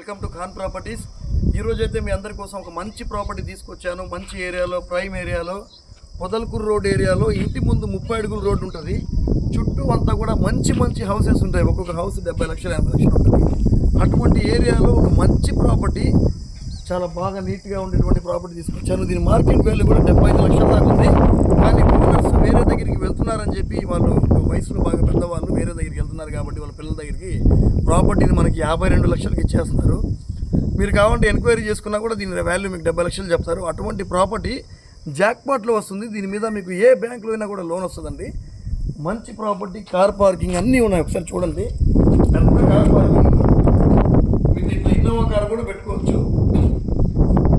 Welcome to Khan properties. ఈ అయితే మీ అందరి కోసం ఒక మంచి ప్రాపర్టీ తీసుకొచ్చాను. మంచి ఏరియాలో ప్రైమ్ ఏరియాలో పొదల్కూరు రోడ్ ఏరియాలో ఇంటి ముందు ముప్పై అడుగుల రోడ్డు ఉంటుంది. చుట్టూ అంతా కూడా మంచి మంచి హౌసెస్ ఉంటాయి. ఒక్కొక్క హౌస్ డెబ్బై లక్షలు ఎనభై లక్షలు ఉంటుంది. అటువంటి ఏరియాలో ఒక మంచి ప్రాపర్టీ చాలా బాగా నీట్గా ఉండేటువంటి ప్రాపర్టీ తీసుకొచ్చాను. దీని మార్కెట్ వాల్యూ కూడా డెబ్బై ఐదు లక్షల దాకా ఉంది. ప్రాపర్టీని మనకి యాభై రెండు లక్షలకు ఇచ్చేస్తున్నారు. మీరు కావాలంటే ఎంక్వైరీ చేసుకున్నా కూడా దీని వాల్యూ మీకు డెబ్బై లక్షలు చెప్తారు. అటువంటి ప్రాపర్టీ జాక్పాట్లో వస్తుంది. దీని మీద మీకు ఏ బ్యాంకులో అయినా కూడా లోన్ వస్తుందండి. మంచి ప్రాపర్టీ కార్ పార్కింగ్ అన్నీ ఉన్నాయి. ఒకసారి చూడండి. పెద్ద కార్ పార్కింగ్ మీరు దీంట్లో ఇన్నోవా కార్ కూడా పెట్టుకోవచ్చు.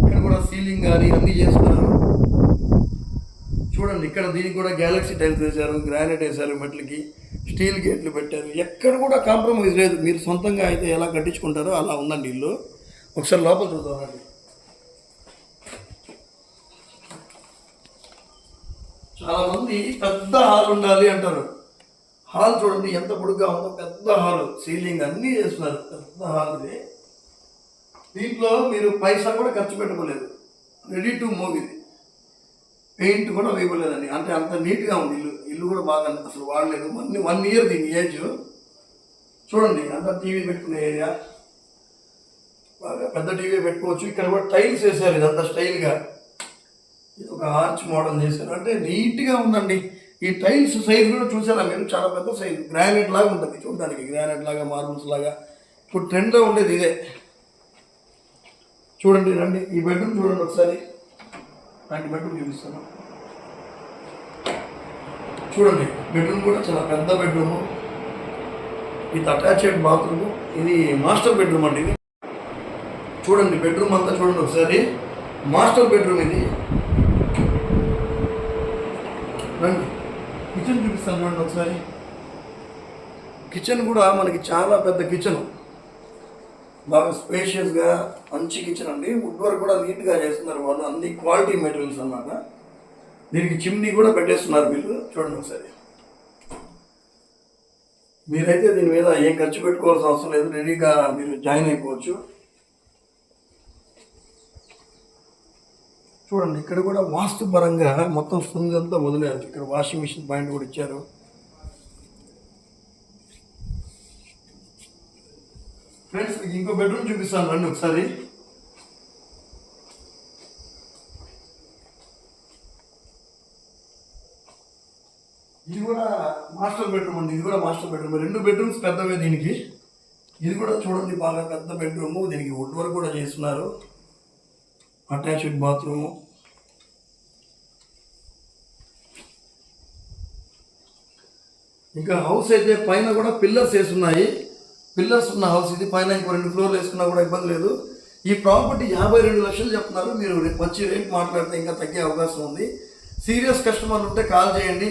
ఇక్కడ కూడా సీలింగ్ కానీ అన్నీ చేస్తున్నారు. చూడండి ఇక్కడ దీనికి కూడా గ్యాలక్సీ టైల్స్ వేశారు. గ్రానైట్ వేశారు మెట్లకి. స్టీల్ గేట్లు పెట్టారు. ఎక్కడ కూడా కాంప్రమైజ్ లేదు. మీరు సొంతంగా అయితే ఎలా కట్టించుకుంటారో అలా ఉందండి ఇల్లు ఒకసారి లోపల చూద్దామండి చాలామంది పెద్ద హాల్ ఉండాలి అంటారు. హాల్ చూడండి ఎంత పొడుగ్గా ఉందో పెద్ద హాల్. సీలింగ్ అన్నీ చేస్తున్నారు. పెద్ద హాల్ ఇది. దీంట్లో మీరు పైసా కూడా ఖర్చు పెట్టుకోలేదు. రెడీ టు మూవ్ ఇది. పెయింట్ కూడా వేయలేదండి అంటే అంత నీట్గా ఉంది. ఇల్లు ఇల్లు కూడా బాగా అసలు వాడలేదు. వన్ వన్ ఇయర్ దీని ఏజ్. చూడండి అంత టీవీ పెట్టుకునే ఏరియా. బాగా పెద్ద టీవీ పెట్టుకోవచ్చు. ఇక్కడ కూడా టైల్స్ వేసారు ఇదంతా స్టైల్గా. ఇది ఒక ఆర్చ్ మోడల్ చేశారు. అంటే నీట్గా ఉందండి. ఈ టైల్స్ సైజ్ కూడా చూసారా మీరు? చాలా పెద్ద సైజ్. గ్రానైట్ లాగా ఉంటుంది చూడడానికి. గ్రానైట్ లాగా మార్బుల్స్ లాగా. ఇప్పుడు ట్రెండ్లో ఉండేది ఇదే. చూడండి రండి. ఈ బెడ్రూమ్ చూడండి ఒకసారి. దాన్ని బెడ్రూమ్ చూపిస్తాను. చూడండి బెడ్రూమ్ కూడా చాలా పెద్ద బెడ్రూము ఇది అటాచ్డ్ బాత్రూమ్ ఇది మాస్టర్ బెడ్రూమ్ అండి ఇది. చూడండి బెడ్రూమ్ అంతా చూడండి ఒకసారి. మాస్టర్ బెడ్రూమ్ ఇది. రండి. కిచెన్ చూపిస్తాను చూడండి ఒకసారి. కిచెన్ కూడా మనకి చాలా పెద్ద కిచెన్ బాగా స్పేషియస్గా మంచి కిచెన్ అండి వుడ్ వర్క్ కూడా నీట్గా చేస్తున్నారు వాళ్ళు. అన్ని క్వాలిటీ మెటీరియల్స్ అన్నమాట. దీనికి చిమ్నీ కూడా పెట్టేస్తున్నారు వీళ్ళు. చూడండి ఒకసారి. మీరైతే దీని మీద ఏం ఖర్చు పెట్టుకోవాల్సిన అవసరం లేదు. రెడీగా మీరు జాయిన్ అయిపోవచ్చు. చూడండి ఇక్కడ కూడా వాస్తు పరంగా మొత్తం సుంది అంతా వదిలేరు ఇక్కడ వాషింగ్ మిషన్ పాయింట్ కూడా ఇచ్చారు. ఫ్రెండ్స్ మీకు ఇంకో బెడ్రూమ్ చూపిస్తాను. రండి ఒకసారి. ఇది కూడా మాస్టర్ బెడ్రూమ్ అండి. ఇది కూడా మాస్టర్ బెడ్రూమ్ రెండు బెడ్రూమ్స్ పెద్దవే దీనికి. ఇది కూడా చూడండి బాగా పెద్ద బెడ్రూమ్ దీనికి వుడ్ వర్క్ కూడా చేస్తున్నారు. అటాచ్డ్ బాత్రూము ఇంకా హౌస్ అయితే పైన కూడా పిల్లర్స్ వేస్తున్నాయి పిల్లర్స్ ఉన్న హౌస్ ఇది. పైన ఇంకో రెండు ఫ్లోర్లు వేసుకున్నా కూడా ఇబ్బంది లేదు. ఈ ప్రాపర్టీ యాభై రెండు లక్షలు చెప్తున్నారు. మీరు రేపు వచ్చి రేట్ మాట్లాడితే ఇంకా తగ్గే అవకాశం ఉంది. సీరియస్ కస్టమర్లు ఉంటే కాల్ చేయండి.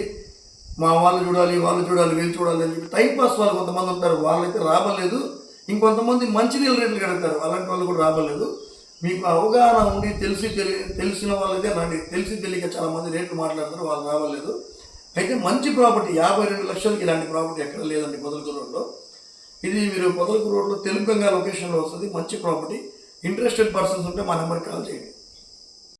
మా వాళ్ళు చూడాలి వాళ్ళు చూడాలి వీళ్ళు చూడాలి అని చెప్పి టైం పాస్ వాళ్ళు కొంతమంది ఉంటారు. వాళ్ళైతే రాబలేదు ఇంకొంతమంది మంచినీళ్ళ రేట్లు కడతారు. అలాంటి వాళ్ళు కూడా రాబలేదు మీకు అవగాహన ఉండి తెలిసి తెలి తెలిసిన వాళ్ళైతే నాకు తెలిసి తెలియక చాలా మంది రేట్లు మాట్లాడతారు. వాళ్ళు రావలేదు అయితే మంచి ప్రాపర్టీ యాభై రెండు లక్షలకి ఇలాంటి ప్రాపర్టీ ఎక్కడ లేదండి మొదలు రోడ్లో ఇది మీరు పొదలకూరు రోడ్లో తెలుగు గంగా లొకేషన్లో వస్తుంది. మంచి ప్రాపర్టీ ఇంట్రెస్టెడ్ పర్సన్స్ ఉంటే మా నెంబర్కి కాల్ చేయండి.